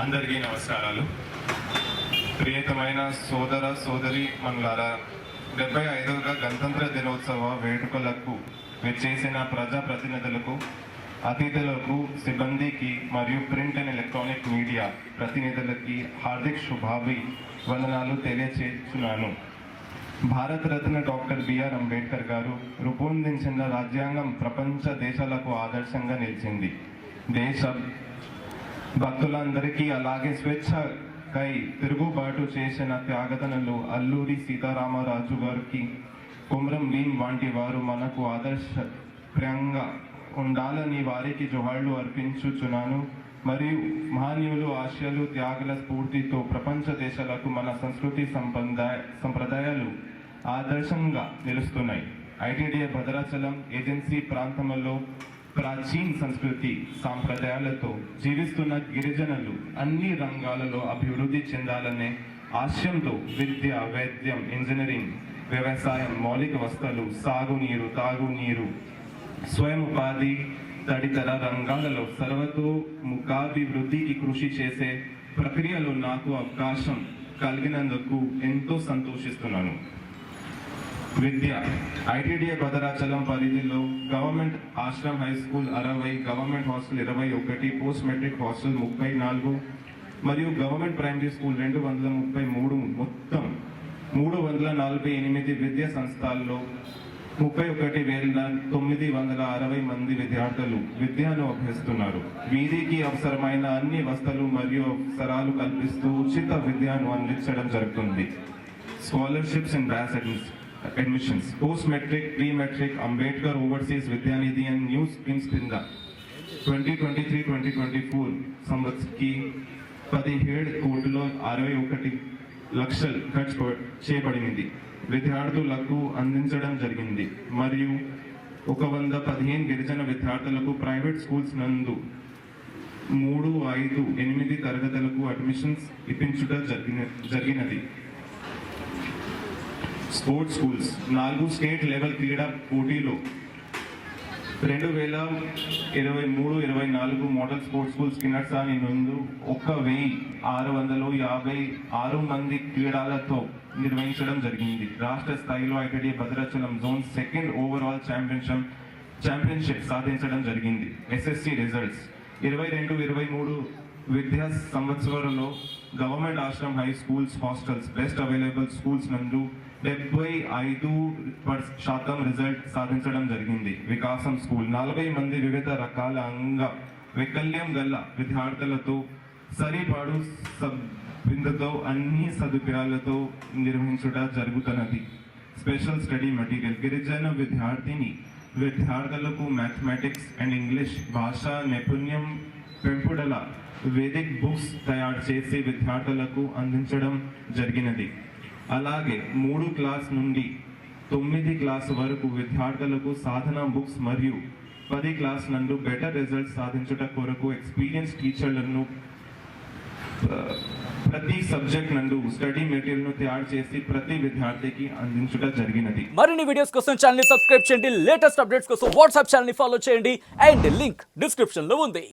అందరికీ నమస్కారాలు. ప్రియతమైన సోదర సోదరి మనులారా డెబ్బై ఐదవ గణతంత్ర దినోత్సవ వేడుకలకు విచ్చేసిన ప్రజా ప్రతినిధులకు అతిథులకు సిబ్బందికి మరియు ప్రింట్ అండ్ ఎలక్ట్రానిక్ మీడియా ప్రతినిధులకి హార్దిక్ శుభాభి వందనాలు తెలియచేస్తున్నాను. భారతరత్న డాక్టర్ బిఆర్ అంబేద్కర్ గారు రూపొందించిన రాజ్యాంగం ప్రపంచ దేశాలకు ఆదర్శంగా నిలిచింది. దేశ భక్తులందరికీ అలాగే స్వేచ్ఛకై తిరుగుబాటు చేసిన త్యాగతనలు అల్లూరి సీతారామరాజు గారికి కుమ్రం భీం వంటి వారు మనకు ఆదర్శప్రియంగా ఉండాలని వారికి జోహార్లు అర్పించుచున్నాను. మరియు మహనీయులు ఆశయాలు త్యాగుల స్ఫూర్తితో ప్రపంచ దేశాలకు మన సంస్కృతి సంప్రదాయ సంప్రదాయాలు ఆదర్శంగా నిలుస్తున్నాయి. ఐటీడీఏ భద్రాచలం ఏజెన్సీ ప్రాంతంలో ప్రాచీన సంస్కృతి సాంప్రదాయాలతో జీవిస్తున్న గిరిజనులు అన్ని రంగాలలో అభివృద్ధి చెందాలనే ఆశయంతో విద్య వైద్యం ఇంజనీరింగ్ వ్యవసాయం మౌలిక వస్తువులు సాగునీరు తాగునీరు స్వయం ఉపాధి తదితర రంగాలలో సర్వతోముఖాభివృద్ధికి కృషి చేసే ప్రక్రియలో నాకు అవకాశం కలిగినందుకు ఎంతో సంతోషిస్తున్నాను. విద్య ఐటీడీఏ భద్రాచలం పరిధిలో గవర్నమెంట్ ఆశ్రమ్ హై స్కూల్ అరవై గవర్నమెంట్ హాస్టల్ ఇరవై ఒకటి పోస్ట్ మెట్రిక్ హాస్టల్ ముప్పై నాలుగు మరియు గవర్నమెంట్ ప్రైమరీ స్కూల్ రెండు వందల ముప్పై మూడు మొత్తం మూడు వందల నలభై ఎనిమిది విద్యా సంస్థల్లో ముప్పై ఒకటి వేల తొమ్మిది వందల అరవై మంది విద్యార్థులు విద్యను అభ్యసిస్తున్నారు. వీరికి అవసరమైన అన్ని వసతులు మరియు అవసరాలు కల్పిస్తూ ఉచిత విద్యను అందించడం జరుగుతుంది. Scholarships and BAS admissions post matric pre matric Ambedkar overseas Vidyanidhi and new schemes క్రింద twenty twenty three twenty twenty four సంవత్సరకి పదిహేడు కోట్ల అరవై ఒకటి లక్షలు ఖర్చు చేయబడింది విద్యార్థులకు అందించడం జరిగింది. మరియు ఒక వంద పదిహేను గిరిజన విద్యార్థులకు ప్రైవేట్ స్కూల్స్ నందు మూడు ఐదు ఎనిమిది తరగతులకు అడ్మిషన్స్ ఇప్పించుట జరిగిన జరిగినది. స్పోర్ట్స్ స్కూల్స్ నాలుగు స్టేట్ లెవెల్ క్రీడా పోటీలో. రెండు వేల ఇరవై మూడు ఇరవై నాలుగు మోడల్ స్పోర్ట్స్ స్కూల్స్ కిన్నర్సాని నందు ఒక వెయ్యి ఆరు వందలు యాభై ఆరు మంది క్రీడలతో నిర్వహించడం జరిగింది. రాష్ట్ర స్థాయిలో ITD Bhadrachalam zone second overall championship championship సాధించడం జరిగింది. SSC results. ఇరవై రెండు ఇరవై మూడు విద్యా సంవత్సరంలో government Ashram high schools hostels best available schools నందు డెబ్బై ఐదు పర్ శాతం రిజల్ట్ సాధించడం జరిగింది. వికాసం స్కూల్ నలభై మంది వివిధ రకాల అంగ వైకల్యం గల విద్యార్థులతో సరిపాడు సభ్యులతో అన్ని సదుపాయాలతో నిర్వహించుట జరుగుతున్నది. స్పెషల్ స్టడీ మెటీరియల్ గిరిజన విద్యార్థిని విద్యార్థులకు మ్యాథమెటిక్స్ అండ్ ఇంగ్లీష్ భాషా నైపుణ్యం పెంపుడల వేదిక్ బుక్స్ తయారు చేసి విద్యార్థులకు అందించడం జరిగినది. అలాగే మూడు క్లాస్ నుండి తొమ్మిది క్లాస్ వరకు విద్యార్థులకు సాధన బుక్స్ మరియు పది క్లాస్ నందు బెటర్ రిజల్ట్స్ సాధించుట కొరకు ఎక్స్పీరియన్స్ టీచర్లను ప్రతి సబ్జెక్ట్ నందు స్టడీ మెటీరియల్ను తయారు చేసి ప్రతి విద్యార్థికి అందించుట జరిగినది. మరిన్ని వీడియోస్ కోసం ఛానల్ని సబ్స్క్రైబ్ చేయండి. లేటెస్ట్ అప్డేట్స్ కోసం వాట్సాప్ ఛానల్ని ఫాలో చేయండి. అండ్ లింక్ డిస్క్రిప్షన్లో ఉంది.